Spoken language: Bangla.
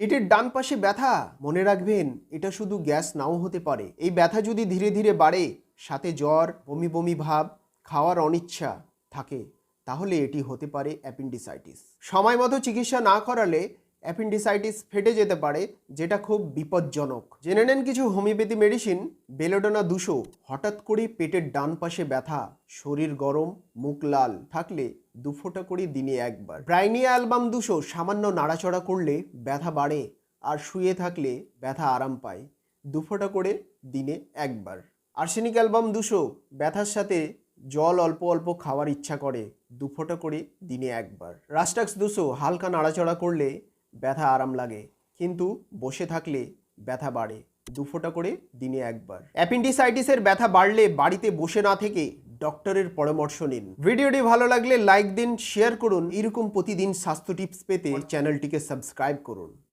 পেটের ডান পাশে ব্যথা, মনে রাখবেন, এটা শুধু গ্যাস নাও হতে পারে। এই ব্যথা যদি ধীরে ধীরে বাড়ে, সাথে জ্বর, বমি বমি ভাব, খাওয়ার অনিচ্ছা থাকে, তাহলে এটি হতে পারে অ্যাপেন্ডিসাইটিস। সময় মতো চিকিৎসা না করালে অ্যাপেন্ডিসাইটিস ফেটে যেতে পারে, যেটা খুব বিপজ্জনক। জেনে নেন কিছু হোমিওপ্যাথি মেডিসিন, বেলোডোনা দুশো। হঠাৎ করে পেটের ডান পাশে ব্যথা, শরীর গরম, মুখ লাল, থাকলে দু ফোঁটা করে দিনে একবার। ব্রাইনিয়া অ্যালবাম দুশো সামান্য নাড়াচড়া করলে ব্যথা বাড়ে আর শুয়ে থাকলে ব্যথা আরাম পায়। দু ফোঁটা করে দিনে একবার। আর্সেনিক অ্যালবাম দুশো ব্যথার সাথে জল অল্প অল্প খাওয়ার ইচ্ছা করে, দু ফোঁটা করে দিনে একবার। রাস্টাক্স দুশো হালকা নাড়াচড়া করলে ব্যথা আরাম লাগে, কিন্তু বসে থাকলে ব্যথা বাড়ে, দু ফোঁটা করে দিনে একবার। অ্যাপেন্ডিসাইটিসের ব্যথা বাড়লে বাড়িতে বসে না থেকে ডক্টরের পরামর্শ নিন। ভিডিওটি ভালো লাগলে লাইক দিন শেয়ার করুন। এরকম প্রতিদিন স্বাস্থ্য টিপস পেতে চ্যানেলটিকে সাবস্ক্রাইব করুন।